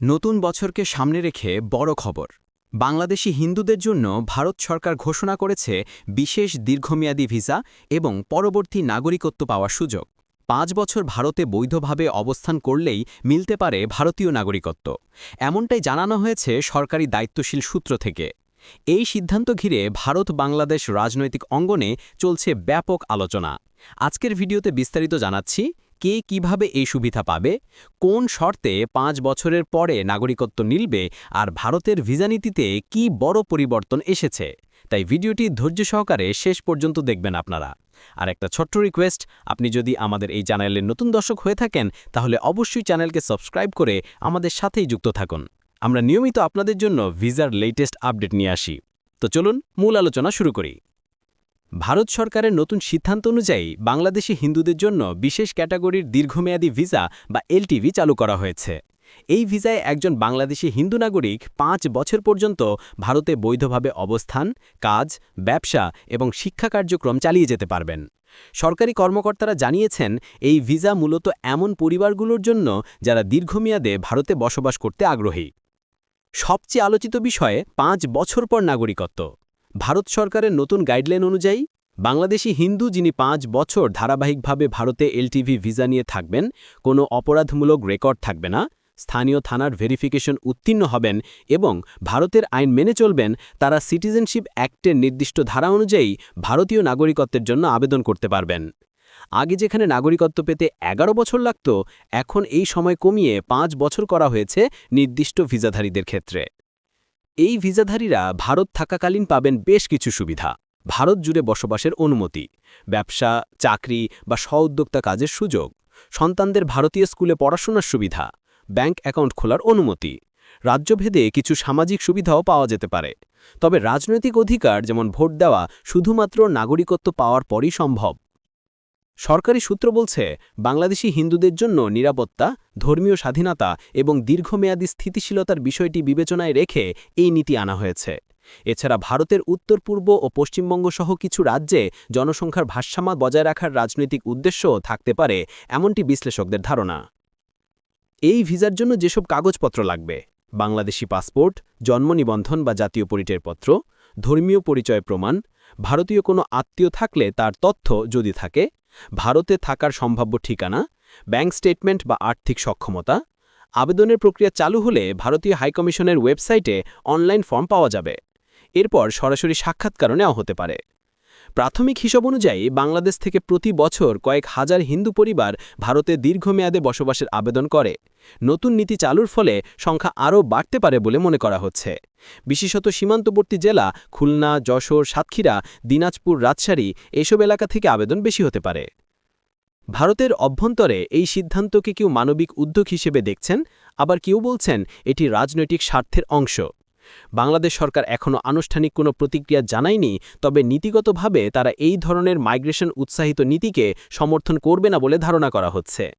নতুন বছরকে সামনে রেখে বড় খবর। বাংলাদেশি হিন্দুদের জন্য ভারত সরকার ঘোষণা করেছে বিশেষ দীর্ঘমেয়াদী ভিসা এবং পরবর্তী নাগরিকত্ব পাওয়ার সুযোগ। পাঁচ বছর ভারতে বৈধভাবে অবস্থান করলেই মিলতে পারে ভারতীয় নাগরিকত্ব। এমনটাই জানানো হয়েছে সরকারি দায়িত্বশীল সূত্র থেকে। এই সিদ্ধান্ত ঘিরে ভারত বাংলাদেশ রাজনৈতিক অঙ্গনে চলছে ব্যাপক আলোচনা। আজকের ভিডিওতে বিস্তারিত জানাচ্ছি কে কীভাবে এই সুবিধা পাবে, কোন শর্তে পাঁচ বছরের পরে নাগরিকত্ব নিলবে, আর ভারতের ভিসা নীতিতে কি বড় পরিবর্তন এসেছে? তাই ভিডিওটি ধৈর্য সহকারে শেষ পর্যন্ত দেখবেন আপনারা। আর একটা ছোট্ট রিকোয়েস্ট, আপনি যদি আমাদের এই চ্যানেলের নতুন দর্শক হয়ে থাকেন, তাহলে অবশ্যই চ্যানেলকে সাবস্ক্রাইব করে আমাদের সাথেই যুক্ত থাকুন। আমরা নিয়মিত আপনাদের জন্য ভিসার লেটেস্ট আপডেট নিয়ে আসি। তো চলুন মূল আলোচনা শুরু করি। ভারত সরকারের নতুন সিদ্ধান্ত অনুযায়ী বাংলাদেশি হিন্দুদের জন্য বিশেষ ক্যাটাগরির দীর্ঘমেয়াদী ভিসা বা এলটিভি চালু করা হয়েছে। এই ভিসায় একজন বাংলাদেশি হিন্দু নাগরিক পাঁচ বছর পর্যন্ত ভারতে বৈধভাবে অবস্থান, কাজ, ব্যবসা এবং শিক্ষা কার্যক্রম চালিয়ে যেতে পারবেন। সরকারি কর্মকর্তারা জানিয়েছেন, এই ভিসা মূলত এমন পরিবারগুলোর জন্য যারা দীর্ঘমেয়াদে ভারতে বসবাস করতে আগ্রহী। সবচেয়ে আলোচিত বিষয়ে, পাঁচ বছর পর নাগরিকত্ব। ভারত সরকারের নতুন গাইডলাইন অনুযায়ী, বাংলাদেশি হিন্দু যিনি পাঁচ বছর ধারাবাহিকভাবে ভারতে এলটিভি ভিসা নিয়ে থাকবেন, কোনো অপরাধমূলক রেকর্ড থাকবে না, স্থানীয় থানার ভেরিফিকেশন উত্তীর্ণ হবেন এবং ভারতের আইন মেনে চলবেন, তারা সিটিজেনশিপ অ্যাক্টের নির্দিষ্ট ধারা অনুযায়ী ভারতীয় নাগরিকত্বের জন্য আবেদন করতে পারবেন। আগে যেখানে নাগরিকত্ব পেতে এগারো বছর লাগত, এখন এই সময় কমিয়ে পাঁচ বছর করা হয়েছে নির্দিষ্ট ভিসাধারীদের ক্ষেত্রে। এই ভিসাধারীরা ভারত থাকাকালীন পাবেন বেশ কিছু সুবিধা। ভারত জুড়ে বসবাসের অনুমতি, ব্যবসা, চাকরি বা স্ব-উদ্যোক্তা কাজের সুযোগ, সন্তানদের ভারতীয় স্কুলে পড়াশোনার সুবিধা, ব্যাংক অ্যাকাউন্ট খোলার অনুমতি, রাজ্যভেদে কিছু সামাজিক সুবিধাও পাওয়া যেতে পারে। তবে রাজনৈতিক অধিকার যেমন ভোট দেওয়া শুধুমাত্র নাগরিকত্ব পাওয়ার পরই সম্ভব। সরকারি সূত্র বলছে, বাংলাদেশি হিন্দুদের জন্য নিরাপত্তা, ধর্মীয় স্বাধীনতা এবং দীর্ঘমেয়াদী স্থিতিশীলতার বিষয়টি বিবেচনায় রেখে এই নীতি আনা হয়েছে। এছাড়া ভারতের উত্তর, পূর্ব ও পশ্চিমবঙ্গ সহ কিছু রাজ্যে জনসংখ্যার ভারসাম্য বজায় রাখার রাজনৈতিক উদ্দেশ্যও থাকতে পারে এমনটি বিশ্লেষকদের ধারণা। এই ভিসার জন্য যেসব কাগজপত্র লাগবে, বাংলাদেশি পাসপোর্ট, জন্ম নিবন্ধন বা জাতীয় পরিচয় পত্র, ধর্মীয় পরিচয় প্রমাণ, ভারতীয় কোনো আত্মীয় থাকলে তার তথ্য যদি থাকে ভারতে থাকার সম্ভাব্য ঠিকানা, ব্যাংক স্টেটমেন্ট বা আর্থিক সক্ষমতা, আবেদনের প্রক্রিয়া চালু হলে ভারতীয় হাইকমিশনের ওয়েবসাইটে অনলাইন ফর্ম পাওয়া যাবে। এরপর সরাসরি সাক্ষাৎকারও নেওয়া হতে পারে। প্রাথমিক হিসাব অনুযায়ী বাংলাদেশ থেকে প্রতি বছর কয়েক হাজার হিন্দু পরিবার ভারতে দীর্ঘমেয়াদে বসবাসের আবেদন করে। নতুন নীতি চালুর ফলে সংখ্যা আরও বাড়তে পারে বলে মনে করা হচ্ছে। বিশেষত সীমান্তবর্তী জেলা খুলনা, যশোর, সাতক্ষীরা, দিনাজপুর, রাজশাহী এসব এলাকা থেকে আবেদন বেশি হতে পারে। ভারতের অভ্যন্তরে এই সিদ্ধান্তকে কেউ মানবিক উদ্যোগ হিসেবে দেখছেন, আবার কেউ বলছেন এটি রাজনৈতিক স্বার্থের অংশ। বাংলাদেশ সরকার এখনও আনুষ্ঠানিক কোনো প্রতিক্রিয়া জানায়নি, তবে নীতিগতভাবে তারা এই ধরনের মাইগ্রেশন উৎসাহিত নীতিকে সমর্থন করবে না বলে ধারণা করা হচ্ছে।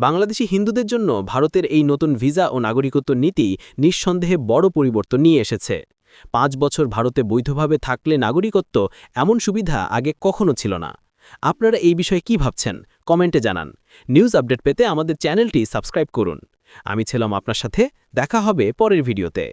বাংলাদেশি হিন্দুদের জন্য ভারতের এই নতুন ভিসা ও নাগরিকত্ব নীতি নিঃসন্দেহে বড় পরিবর্তন নিয়ে এসেছে। পাঁচ বছর ভারতে বৈধভাবে থাকলে নাগরিকত্ব এমন সুবিধা আগে কখনো ছিল না। আপনারা এই বিষয়ে কি ভাবছেন? কমেন্টে জানান। নিউজ আপডেট পেতে আমাদের চ্যানেলটি সাবস্ক্রাইব করুন। আমি ছিলাম আপনার সাথে। দেখা হবে পরের ভিডিওতে।